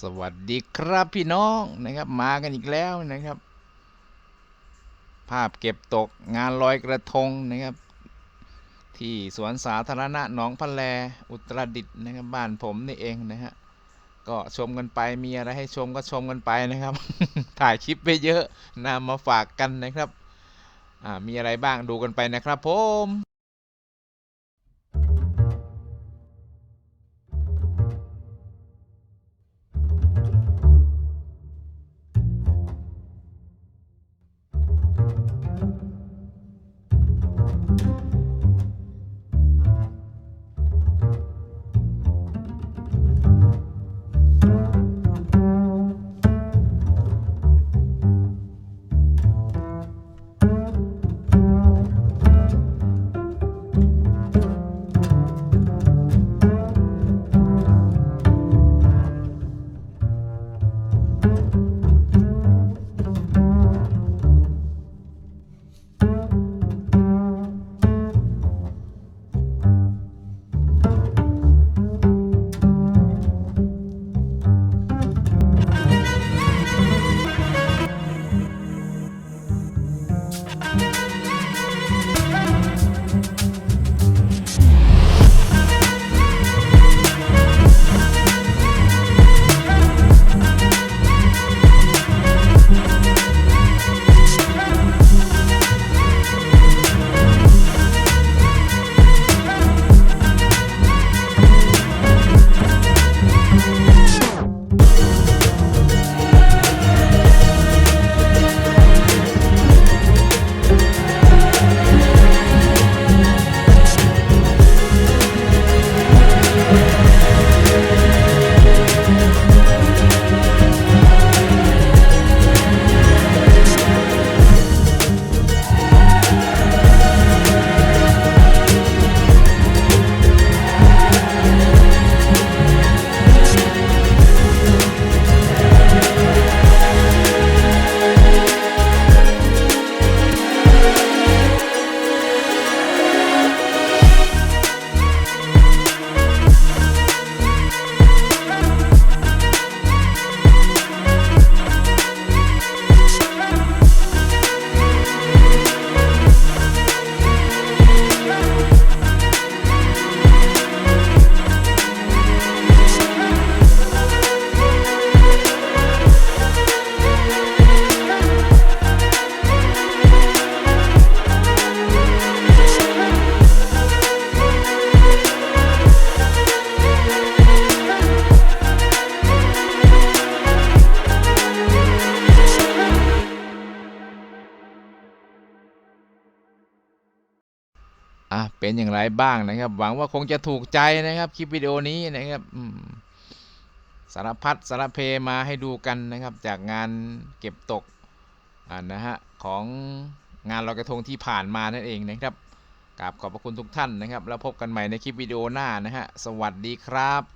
สวัสดีครับพี่น้องนะครับ มากันอีกแล้วนะครับ ภาพเก็บตกงานลอยกระทงนะครับ ที่สวนสาธารณะหนองพะแลอุตรดิตถ์นะครับบ้านผมนี่เองนะฮะก็ชมกันไปมีอะไรให้ชมก็ชมกันไปนะครับ ถ่ายคลิปไปเยอะนำมาฝากกันนะครับมีอะไรบ้างดูกันไปนะครับผม อะเป็นอย่างไรบ้างนะครับ หวังว่าคงจะถูกใจนะครับคลิปวิดีโอนี้นะครับสารพัดสารเพมาให้ดูกันนะครับ จากงานเก็บตกอ่านะฮะของงานลอยกระทงที่ผ่านมานั่นเองนะครับกราบขอบพระคุณทุกท่านนะครับ แล้วพบกันใหม่ในคลิปวิดีโอหน้านะฮะสวัสดีครับ